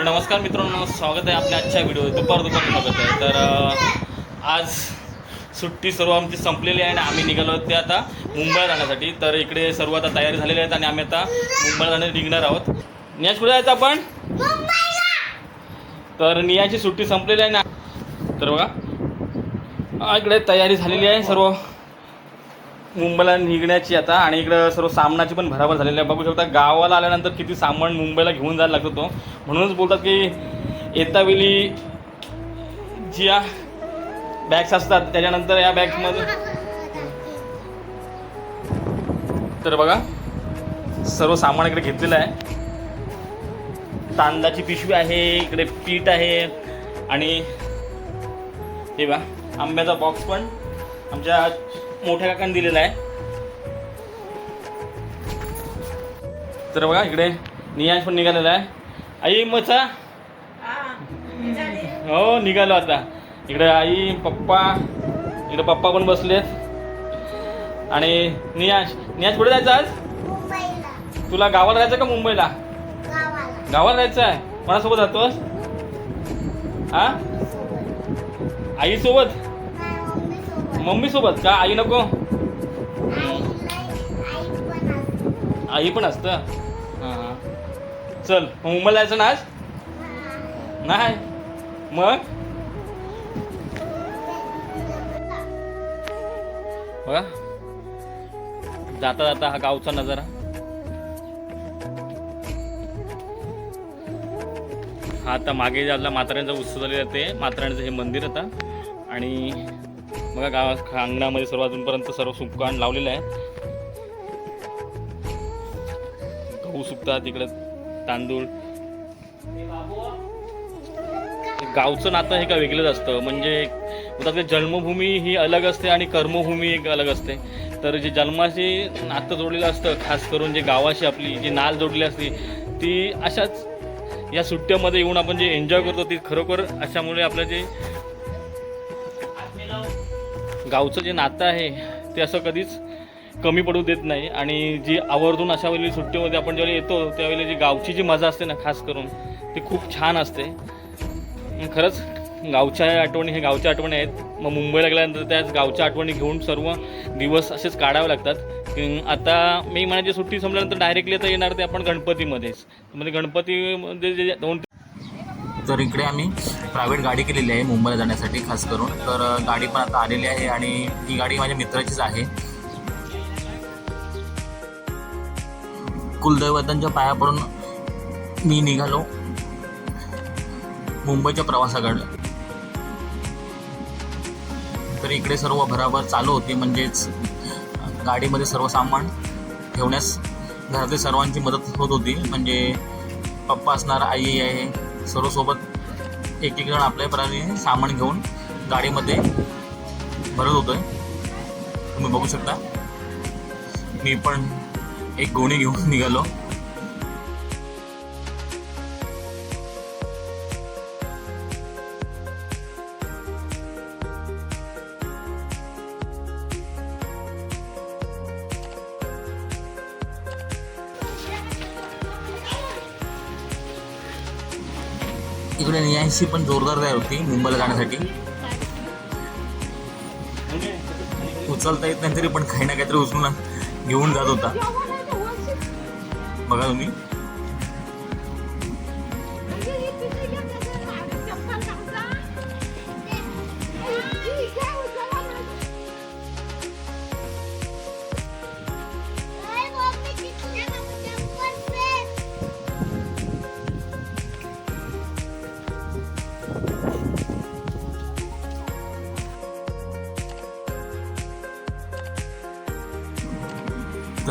तर नमस्कार मित्रांनो स्वागत आहे आपल्या आजच्या व्हिडिओ दुपार दुपार स्वागत आहे तर आज सुट्टी सर्व आमची संपलेली आहे आणि आम्ही निघालो आहोत ते आता मुंबईला जाण्यासाठी. तर इकडे सर्व आता तयारी झालेली आहेत आणि आम्ही आता मुंबईला जाण्यासाठी निघणार आहोत. नियाज कुठे जायचं आपण? तर नियाची सुट्टी संपलेली आहे ना. तर बघा इकडे तयारी झालेली आहे सर्व. मुंबईला निघण्याची आता आणि इकडं सर्व सामनाची पण भराभर झालेली आहे. बघू शकता गावाला आल्यानंतर किती सामान मुंबईला घेऊन जायला लागतो तो. म्हणूनच बोलतात की येतावेळी ज्या बॅग्स असतात त्याच्यानंतर या बॅग्समध्ये तर बघा सर्व सामान इकडे घेतलेलं आहे. तांदळाची पिशवी आहे इकडे पीठ आहे आणि हे बघा आंब्याचा बॉक्स पण आमच्या मोठ्या काकांनी दिलेला आहे. तर बघा इकडे नियाज पण निघालेला आहे. आई मचा. हो निघालो आता. इकडे आई पप्पा इकडे पप्पा पण बसलेत. आणि नियाज नियाज कुठे जायचं आज? तुला गावाला जायचं का मुंबईला? गावाला जायचं आहे. कोणासोबत जातोस? हा? आईसोबत मम्मी सोबत का? आई नको? आई पण असते? हां हां. चल मुंबईला जायचं ना आज? नाही. मग? बघा जाता जाता हा गावचा नजारा. हा आता मागे ज्याला मात्रांचा उत्सव झालेला ते मात्रांचं हे मंदिर आता. आणि बघा गावा अंगणामध्ये सर्व अजूनपर्यंत सर्व सुकान लावलेलं आहे. गहू सुकतात इकडे तांदूळ. गावचं नातं हे का वेगळंच असतं? म्हणजे आता जन्मभूमी ही अलग असते आणि कर्मभूमी एक अलग असते. तर जे जन्माशी नातं जोडलेलं असतं खास करून जे गावाशी आपली जी नाल जोडली असते ती अशाच या सुट्ट्यामध्ये येऊन आपण जे एन्जॉय करतो ती खरोखर अशामुळे आपलं जे गावचं जे नातं आहे ते असं कधीच कमी पडू देत नाही. आणि जी आवर्जून अशा वेळी सुट्टीमध्ये आपण ज्यावेळी येतो त्यावेळी जी गावची जी मजा असते ना खास करून ती खूप छान असते. खरंच गावच्या आठवणी हे गावच्या आठवणी आहेत. मग मुंबईला गेल्यानंतर त्याच गावच्या आठवणी घेऊन सर्व दिवस असेच काढावे लागतात. आता मी म्हणायची सुट्टी संपल्यानंतर डायरेक्टली आता येणार ते आपण गणपतीमध्येच. म्हणजे गणपतीमध्ये जे दोन तर इकडे आम्ही प्रायव्हेट गाडी केलेली आहे मुंबईला जाण्यासाठी खास करून. तर गाडी पण आता आलेली आहे आणि ही गाडी माझ्या मित्राचीच आहे. कुलदैवतांच्या पाया पडून मी निघालो मुंबईच्या प्रवासाकडं. तर इकडे सर्व भराभर चालू होती म्हणजेच गाडीमध्ये सर्व सामान ठेवण्यास घरातील सर्वांची मदत होत होती. म्हणजे पप्पा असणार आई आहे सर्व सोबत एक एक जण आपल्या प्रमाणे सामान घेऊन गाडीमध्ये भरत होतो आहे तुम्ही बघू शकता. मी पण एक गोणी घेऊन निघालो. इकडे पण जोरदार तयार होती मुंबईला जाण्यासाठी. उचलता येत नाही तरी पण काही ना काहीतरी उचलून घेऊन जात होता. बघा तुम्ही.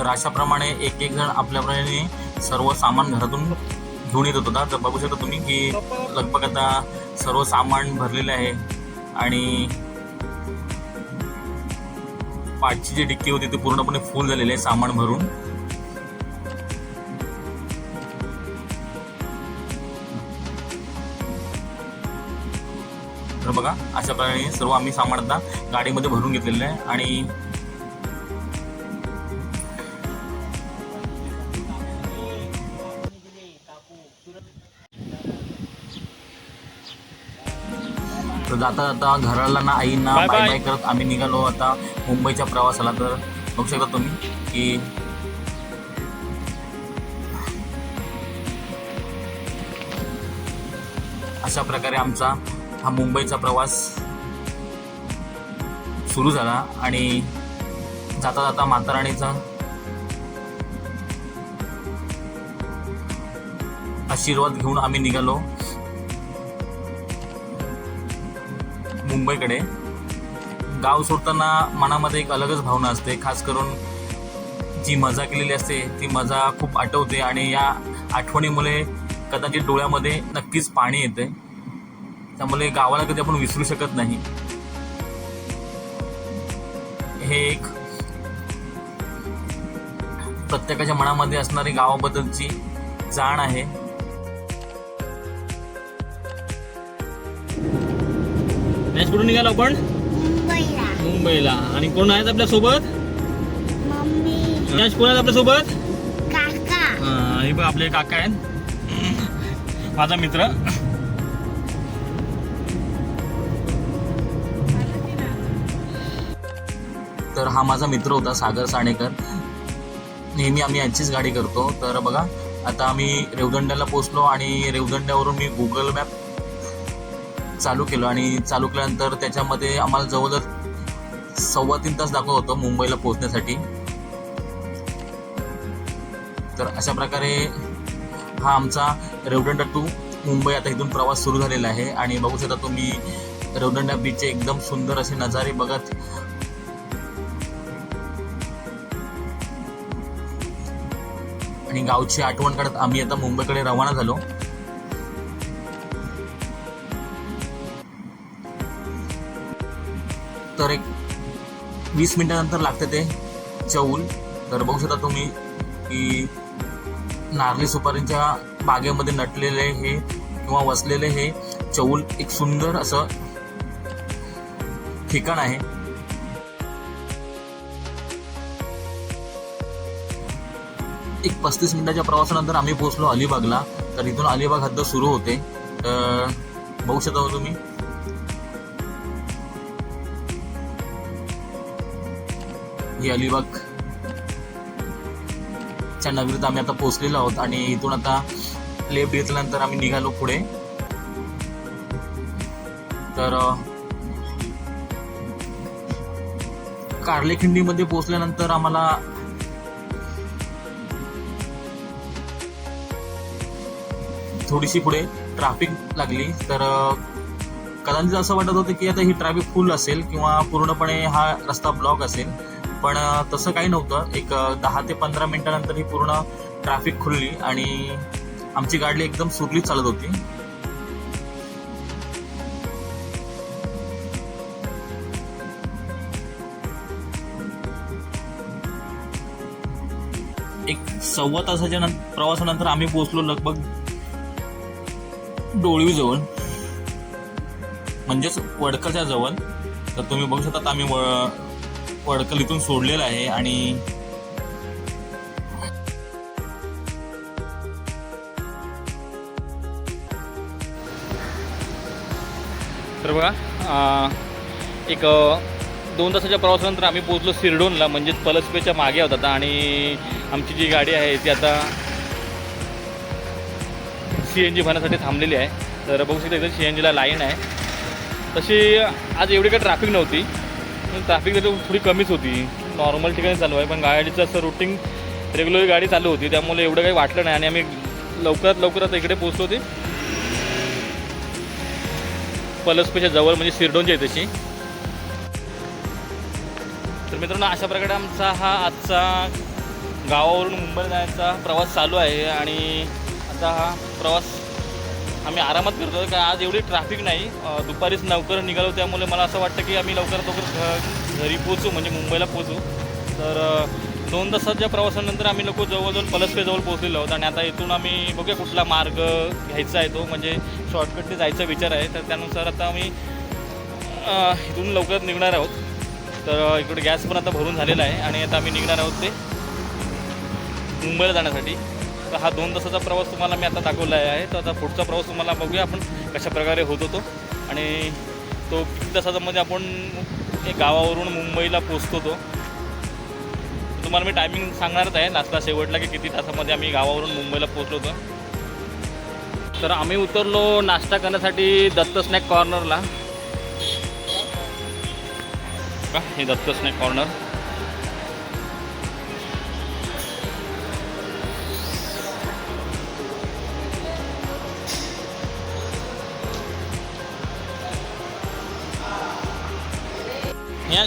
अशाप्रमाणे एक एक जण आपल्याप्रमाणे सर्व सामान घरातून घेऊन येत होता. तर बघू शकता तुम्ही की लगभग आता सर्व सामान भरलेलं आहे. आणि पाठची जी डिक्की होती ती पूर्णपणे फुल झालेली आहे सामान भरून. तर बघा अशा प्रकारे सर्व आम्ही सामान आता गाडीमध्ये भरून घेतलेलं आहे. आणि जाता जाता घराला ना आईंना बाय. बाय करत आम्ही निघालो आता मुंबईच्या प्रवासाला तर बघू शकता तुम्ही की अशा प्रकारे आमचा हा मुंबईचा प्रवास सुरू झाला आणि जाता जाता माताराणीचा आशीर्वाद घेऊन आम्ही निघालो मुंबईकडे. गाव सोडताना मनामध्ये एक अलगच भावना असते. खास करून जी मजा केलेली असते ती मजा खूप आठवते आणि या आठवणीमुळे कदाचित डोळ्यामध्ये नक्कीच पाणी येते. त्यामुळे गावाला कधी आपण विसरू शकत नाही. हे एक प्रत्येकाच्या मनामध्ये असणारी गावाबद्दलची जाण आहे. कुठून निघालो आपण? मुंबईला. मुंबईला. आणि कोण आहेत आपल्यासोबत मम्मी कोण आहेत आपल्यासोबत काका. हे बघ आपले काका आहेत. माझा मित्र. तर हा माझा मित्र होता सागर साणेकर. नेहमी आम्ही यांचीच गाडी करतो. तर बघा आता आम्ही रेवदंड्याला पोचलो आणि रेवदंड्यावरून मी गुगल मॅप चालू केलो आणि चालू केल्यानंतर त्याच्यामध्ये आम्हाला जवळजवळ सव्वा तीन तास दाखवत होतं मुंबईला पोहोचण्यासाठी. तर अशा प्रकारे हा आमचा रेवडंडा टू मुंबई आता इथून प्रवास सुरू झालेला आहे. आणि बघू शकता तुम्ही रेवडंडा बीचचे एकदम सुंदर असे नजारे बघत. आणि गावची आठवण काढत आम्ही आता मुंबईकडे रवाना झालो. तर एक वीस मिनटानंतर लागते ते चौल. तर बघू शकता तुम्ही की नारळी सुपारींच्या बागेमध्ये नटलेले हे किंवा वसलेले हे चौल एक सुंदर असं ठिकाण आहे. एक पस्तीस मिनिटाच्या प्रवासानंतर आम्ही पोहोचलो अलिबागला. तर इथून अलिबाग हद्द सुरू होते. तर बघू शकता तुम्ही ही अलिबाग च्या नगरीत आम्ही आता पोहोचलेलो आहोत आणि इथून आता लेफ्ट घेतल्यानंतर आम्ही निघालो पुढे. तर अं, कार्लेखिंडीमध्ये पोहोचल्यानंतर आम्हाला थोडीशी पुढे ट्रॅफिक लागली. तर कदाचित असं वाटत होतं की आता ही ट्रॅफिक फुल असेल किंवा पूर्णपणे हा रस्ता ब्लॉक असेल. पण तसं काही नव्हतं. एक दहा ते पंधरा मिनिटानंतर ही पूर्ण ट्रॅफिक खुलली आणि आमची गाडी एकदम सुरली चालत होती. एक सव्वा तासाच्या प्रवासानंतर आम्ही पोहोचलो लगभग डोळीजवळ म्हणजेच वडकरच्या जवळ. तर तुम्ही बघू शकता आम्ही व- इथून सोडलेलं आहे आणि तर बघा एक दोन तासाच्या प्रवासानंतर आम्ही पोहोचलो सिरडोनला म्हणजेच पलसपेच्या मागे होत आता आणि आमची जी गाडी आहे ती आता सी एन जी भरण्यासाठी थांबलेली आहे. तर बघू शकता इथं सी एन जीला लाईन आहे. तशी आज एवढी काही ट्रॅफिक नव्हती. ट्रॅफिक तर थोडी कमीच होती. नॉर्मल ठिकाणी चालू आहे. पण गाडीचं असं रुटीन रेग्युलर गाडी चालू होती. त्यामुळे एवढं काही वाटलं नाही. आणि आम्ही लवकरात लवकरात इकडे पोचलो होते. पलसपेच्या जवळ म्हणजे सिरडोनच्या आहे तशी तर मित्रांनो अशा प्रकारे आमचा हा आजचा गावावरून मुंबई जाण्याचा प्रवास चालू आहे. आणि आता हा प्रवास आम्ही आरामात करतो का आज एवढी ट्रॅफिक नाही. दुपारीच लवकर निघालो त्यामुळे मला असं वाटतं की आम्ही लवकरात लवकर घ- घरी पोचू म्हणजे मुंबईला पोचू तर दोन तासाच्या प्रवासानंतर आम्ही लोक जवळजवळ पलसपेजवळ पोहोचलेलो आहोत. आणि आता इथून आम्ही बघूया कुठला मार्ग घ्यायचा आहे तो म्हणजे शॉर्टकटने जायचा विचार आहे. तर त्यानुसार आता आम्ही इथून लवकरात निघणार आहोत. तर इकडे गॅस पण आता भरून झालेला आहे. आणि आता आम्ही निघणार आहोत ते मुंबईला जाण्यासाठी. तर हा दोन तासाचा प्रवास तुम्हाला मी आता दाखवला आहे. तर आता पुढचा प्रवास तुम्हाला बघूया आपण कशा प्रकारे होत होतो. आणि तो किती तासामध्ये आपण गावावरून मुंबईला पोचतो. तो तुम्हाला मी टायमिंग सांगणारच आहे. लास्टला शेवटला की किती तासामध्ये आम्ही गावावरून मुंबईला पोचलो होतो. तर आम्ही उतरलो नाश्ता करण्यासाठी दत्त स्नॅक कॉर्नरला का हे दत्त स्नॅक कॉर्नर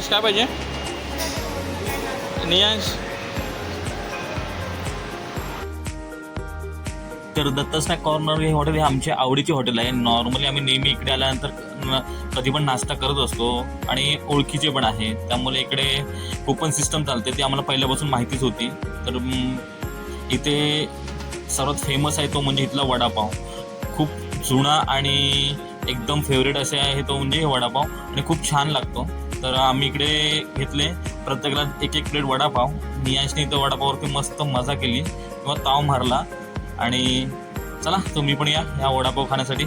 नियांश काय पाहिजे? नियांश. तर दत्त कॉर्नर हे हॉटेल हे आमचे आवडीचे हॉटेल आहे. नॉर्मली आम्ही नेहमी इकडे आल्यानंतर न- कधी पण नाश्ता करत असतो आणि ओळखीचे पण आहे. त्यामुळे इकडे कुपन सिस्टम चालते ती आम्हाला पहिल्यापासून माहितीच होती. तर इथे सर्वात फेमस आहे तो म्हणजे इथला वडापाव. खूप जुना आणि एकदम फेवरेट असे आहे तो म्हणजे वडापाव. आणि खूप छान लागतो. तर आम्ही इकडे घेतले. प्रत्येकाला एक एक प्लेट वडापाव. नियाशने इथं वडापाववरती मस्त मजा केली. किंवा ताव मारला. आणि चला तुम्ही पण या या वडापाव खाण्यासाठी.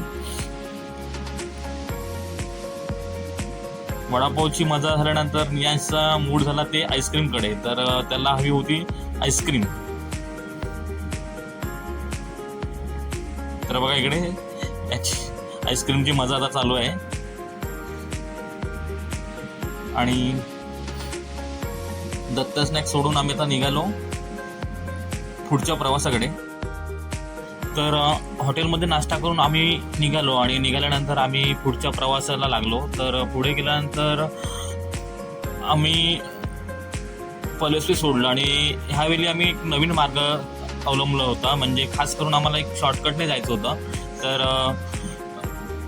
वडापावची मजा झाल्यानंतर नियांशचा मूड झाला ते आईस्क्रीमकडे तर त्याला हवी होती आईस्क्रीम. तर बघा इकडे याची आईस्क्रीमची मजा आता चालू आहे. आणि दत्त स्नॅक सोडून आम्ही आता निघालो पुढच्या प्रवासाकडे. तर हॉटेलमध्ये नाश्ता करून आम्ही निघालो आणि निघाल्यानंतर आम्ही पुढच्या प्रवासाला लागलो. तर पुढे गेल्यानंतर आम्ही पलसवी सोडलं आणि ह्यावेळी आम्ही एक नवीन मार्ग अवलंबला होता. म्हणजे खास करून आम्हाला एक शॉर्टकटने जायचं होतं. तर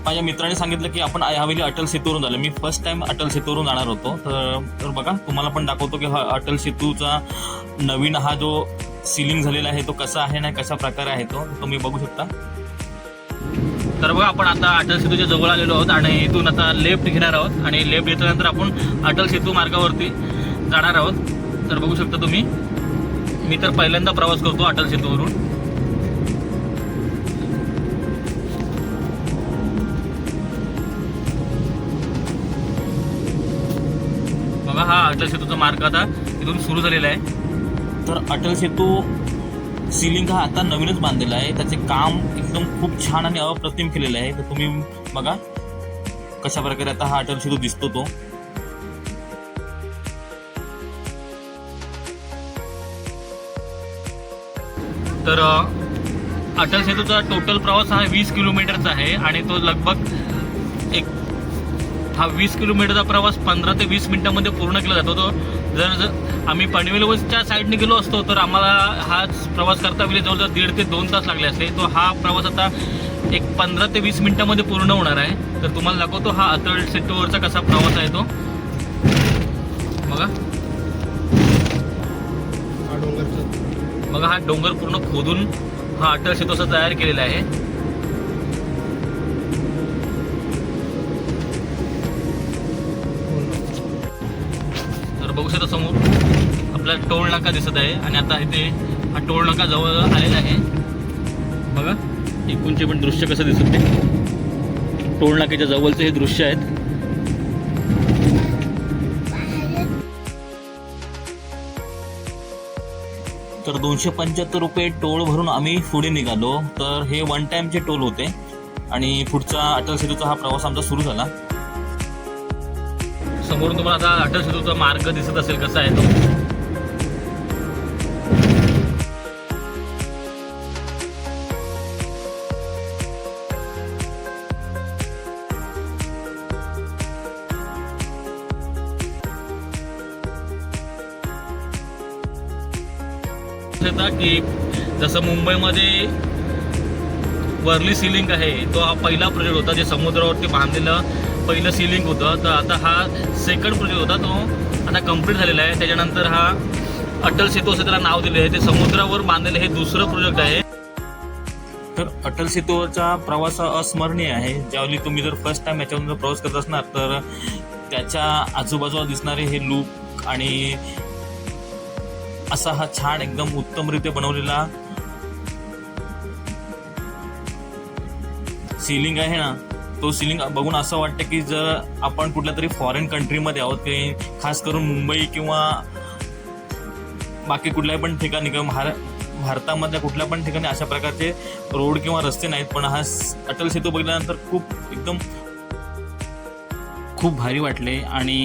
माझ्या मित्राने सांगितलं की आपण हवेली अटल सेतूवरून झालं. मी फर्स्ट टाइम अटल सेतूवरून जाणार होतो. तर तर बघा तुम्हाला पण दाखवतो की हा अटल सेतूचा नवीन हा जो सिलिंग झालेला आहे तो कसा आहे ना कशा प्रकारे आहे तो तुम्ही बघू शकता. तर बघा आपण आता अटल सेतूच्या जवळ आलेलो आहोत आणि इथून आता लेफ्ट घेणार आहोत आणि लेफ्ट घेतल्यानंतर आपण अटल सेतू मार्गावरती जाणार आहोत. तर बघू शकता तुम्ही मी तर पहिल्यांदा प्रवास करतो अटल सेतूवरून. अटल सेतूचा मार्ग आता तिथून सुरू झालेला आहे. तर अटल सेतू सिलिंग हा आता नवीनच बांधलेला आहे. त्याचे काम एकदम खूप छान आणि अप्रतिम केलेलं आहे. तर तुम्ही बघा कशा प्रकारे आता हा अटल सेतू दिसतो तो. तर अटल सेतूचा टोटल प्रवास हा वीस किलोमीटरचा आहे आणि तो लगभग हा वीस किलोमीटरचा प्रवास पंधरा ते वीस मिनिटामध्ये पूर्ण केला जातो. तो जर जर आम्ही पनवेलच्या साईडने गेलो असतो तर आम्हाला हाच प्रवास करता वेळी जवळजवळ दीड ते दोन तास लागले असते तो हा प्रवास आता एक पंधरा ते वीस मिनिटामध्ये पूर्ण होणार आहे. तर तुम्हाला दाखवतो हा अटल सेतूवरचा कसा प्रवास आहे तो. बघा. बघा हा डोंगर पूर्ण खोदून हा अटल सेतू असा तयार केलेला आहे. बघू शकता समोर आपल्याला टोल नाका दिसत आहे आणि आता इथे हा टोल नाका जवळ आलेला आहे. बघा एकूणचे पण दृश्य कसं दिसत ते टोल नाक्याच्या जवळचे हे दृश्य आहेत. तर दोनशे पंच्याहत्तर रुपये टोल भरून आम्ही पुढे निघालो. तर हे वन टाइमचे टोल होते. आणि पुढचा अटल सेतूचा हा प्रवास आमचा सुरू झाला. समोरून तुम्हाला आता अटल सेतूचा मार्ग दिसत असेल कसा आहे तो. की जसं मुंबईमध्ये वर्ली सिलिंग आहे तो हा पहिला प्रोजेक्ट होता जे समुद्रावरती बांधलेलं पहिलं सिलिंग होतं. तर आता हा सेकंड प्रोजेक्ट होता तो. आता कंप्लीट झालेला आहे. त्याच्यानंतर हा अटल सेतू असं त्याला नाव दिले आहे ते समुद्रावर बांधलेलं हे दुसरं प्रोजेक्ट आहे. तर अटल सेतूचा प्रवास अस्मरणीय आहे. ज्यावेळी तुम्ही जर फर्स्ट टाइम याच्यावर जर प्रवास करत असणार तर त्याच्या आजूबाजूला दिसणारे हे लूक आणि असा हा छान एकदम उत्तमरित्या बनवलेला सिलिंग आहे ना तो सिलिंग बघून असं वाटतं की जर आपण कुठल्या तरी फॉरेन कंट्रीमध्ये आहोत की खास करून मुंबई किंवा बाकी कुठल्याही पण ठिकाणी किंवा महारा भारतामधल्या कुठल्या पण ठिकाणी अशा प्रकारचे रोड किंवा रस्ते नाहीत पण हा अटल सेतू बघितल्यानंतर खूप एकदम खूप भारी वाटले आणि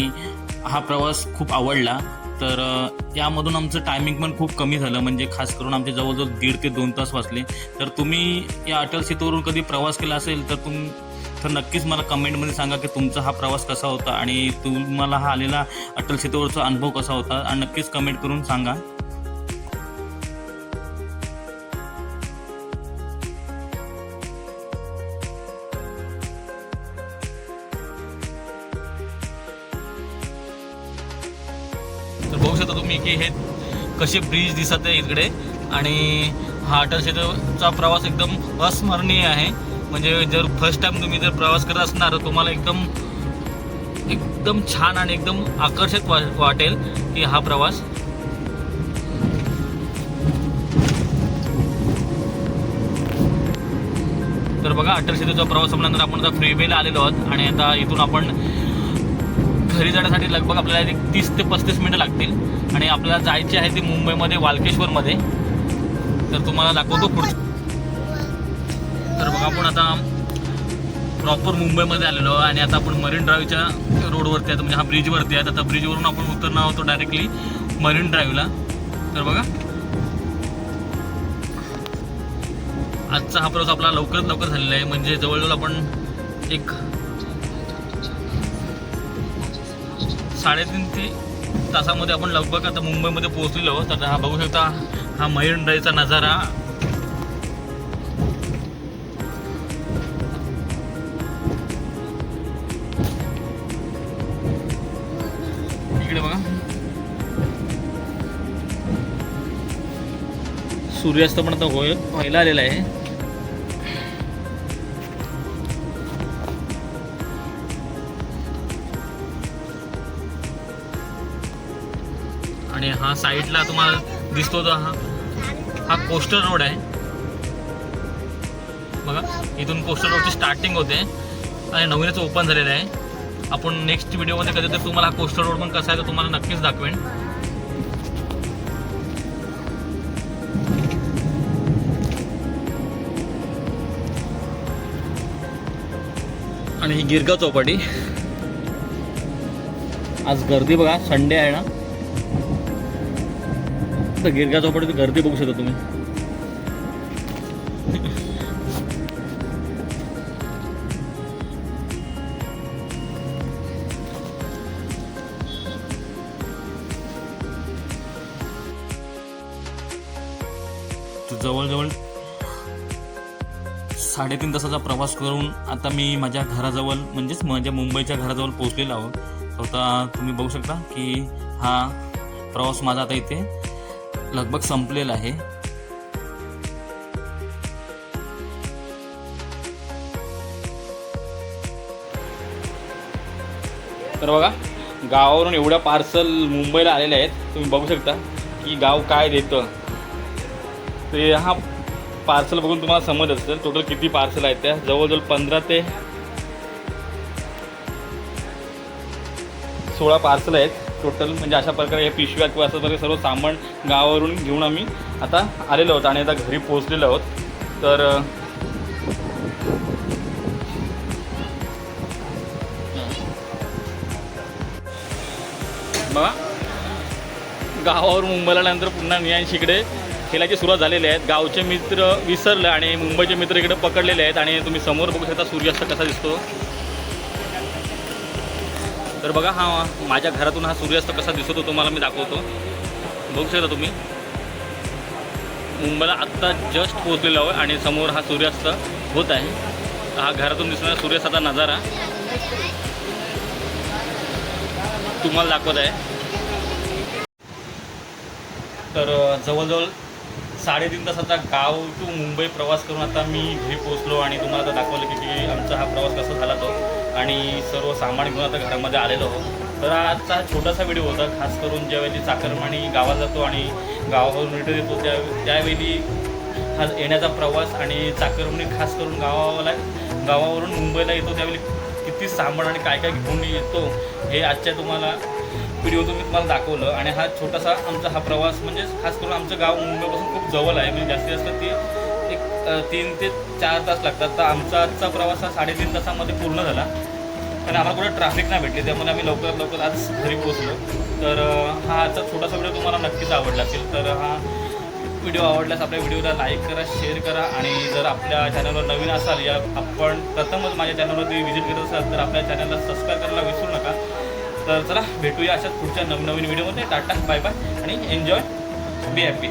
हा प्रवास खूप आवडला. तर यामधून आमचं टायमिंग पण खूप कमी झालं म्हणजे खास करून आमचे जवळजवळ दीड ते दोन तास वाचले. तर तुम्ही या अटल सेतूवरून कधी प्रवास केला असेल तर तुम तर नक्कीच मला कमेंटमध्ये सांगा की तुमचा हा प्रवास कसा होता आणि तुम्हाला हा आलेला अटल सेतूवरचा अनुभव कसा होता. आणि नक्कीच कमेंट करून सांगा. तर बघू शकता तुम्ही की हे कसे ब्रिज दिसत आहे इकडे. आणि हा अटल सेतूचा प्रवास एकदम अस्मरणीय आहे. म्हणजे जर फर्स्ट टाइम तुम्ही जर प्रवास करत असणार तर तुम्हाला एकदम एकदम छान आणि एकदम आकर्षक वाटेल की हा प्रवास. तर बघा अटल प्रवास संपल्यानंतर आपण आता फ्रीवेला आलेलो आहोत आणि आता इथून आपण घरी जाण्यासाठी लगभग आपल्याला एक तीस ते पस्तीस मिनटं लागतील. आणि आपल्याला जायचे आहे ते मुंबईमध्ये वालकेश्वरमध्ये. तर तुम्हाला दाखवतो पुढचं. तर बघा आपण आता प्रॉपर मुंबईमध्ये आलेलो आहे आणि आता आपण मरीन ड्राईव्हच्या रोडवरती आहे. म्हणजे हा ब्रिजवरती आहे. आता ब्रिजवरून आपण उतरणार होतो डायरेक्टली मरीन ड्राईव्हला. तर बघा. आजचा हा प्रवास आपला लवकरात लवकर झालेला आहे. म्हणजे जवळजवळ आपण एक साडेतीन ते तासामध्ये आपण लगभग आता मुंबईमध्ये पोहोचलेलो आहोत. तर हा बघू शकता हा मरीन ड्राईव्हचा नजारा सूर्यास्त पण आता होय व्हायला आलेला आहे. आणि हा साईडला तुम्हाला दिसतो तो हा हा कोस्टर रोड आहे. बघा इथून कोस्टर रोडची स्टार्टिंग होते आणि नवीनच ओपन झालेलं आहे. आपण नेक्स्ट व्हिडिओमध्ये कधी तर तुम्हाला हा कोस्टर रोड पण कसा आहे तो तुम्हाला नक्कीच दाखवेन. आणि ही गिरगा चौपाटी. आज गर्दी बघा संडे आहे ना. तर गिरगा चौपाटीत गर्दी बघू शकता तुम्ही. जवळजवळ साडेतीन तासाचा प्रवास करून आता मी माझ्या घराजवळ म्हणजेच माझ्या मुंबईच्या घराजवळ पोहोचलेलो आहोत. आता तुम्ही बघू शकता की हा प्रवास माझा आता इथे लगभग संपलेला आहे. तर बघा गावावरून एवढ्या पार्सल मुंबईला आलेले आहेत. तुम्ही बघू शकता की गाव काय देतं. ते हा पार्सल बघून तुम्हाला समज असेल टोटल किती पार्सल आहेत त्या. जवळजवळ पंधरा ते सोळा पार्सल आहेत. टोटल म्हणजे अशा प्रकारे हे पिशव्या किंवा असं प्रकारे सर्व सामान गावावरून घेऊन आम्ही आता आलेलो आहोत आणि आता घरी पोहोचलेलो आहोत. तर मग बघा. गावावर मुंबईला नंतर पुन्हा नियांश इकडे. खेळाची सुरुवात झालेली आहेत गावचे मित्र विसरले आणि मुंबईचे मित्र इकडे पकडलेले आहेत आणि तुम्ही समोर बघू शकता सूर्यास्त कसा दिसतो. तर बघा हा माझ्या घरातून हा सूर्यास्त कसा दिसतो तुम्हाला मी दाखवतो. बघू शकता तुम्ही. मुंबईला आत्ता जस्ट पोहोचलेलो आहे आणि समोर हा सूर्यास्त होत आहे. हा घरातून दिसणारा सूर्यास्ताचा नजारा तुम्हाला दाखवत आहे. तर जवळजवळ साडेतीन तासाचा गाव टू मुंबई प्रवास करून आता मी घरी पोहोचलो आणि तुम्हाला आता दाखवलं की की आमचा हा प्रवास कसा झाला तो. आणि सर्व सामान घेऊन आता घरामध्ये आलेलो आहोत. तर आजचा छोटासा व्हिडिओ होता खास करून ज्यावेळी चाकरमाणी गावात जातो आणि गावावरून रिटर्न येतो त्या त्यावेळी हा येण्याचा प्रवास आणि चाकरमाणी खास करून गावाला गावावरून मुंबईला येतो त्यावेळी किती सामान आणि काय काय घेऊन येतो हे आजच्या तुम्हाला व्हिडिओतून मी तुम्हाला दाखवलं आणि हा छोटासा आमचा हा प्रवास म्हणजे खास करून आमचं गाव मुंबईपासून खूप जवळ आहे म्हणजे जास्तीत जास्त ती एक तीन ते चार तास लागतात. तर आमचा आजचा प्रवास हा साडेतीन तासामध्ये पूर्ण झाला. आणि आम्हाला कुठे ट्रॅफिक नाही भेटली त्यामुळे आम्ही लवकरात लवकर आज घरी पोहोचलो. तर हा आजचा छोटासा व्हिडिओ तुम्हाला नक्कीच आवडला असेल. तर हा व्हिडिओ आवडल्यास आपल्या व्हिडिओला लाईक करा शेअर करा आणि जर आपल्या चॅनलवर नवीन असाल या आपण प्रथमच माझ्या चॅनलवरती व्हिजिट करत असाल तर आपल्या चॅनलला सबस्क्राईब करायला विसरू नका. तर चला भेटूया अशाच पुढच्या नवनवीन व्हिडिओमध्ये. Tata bye bye. आणि एन्जॉय बी हॅपी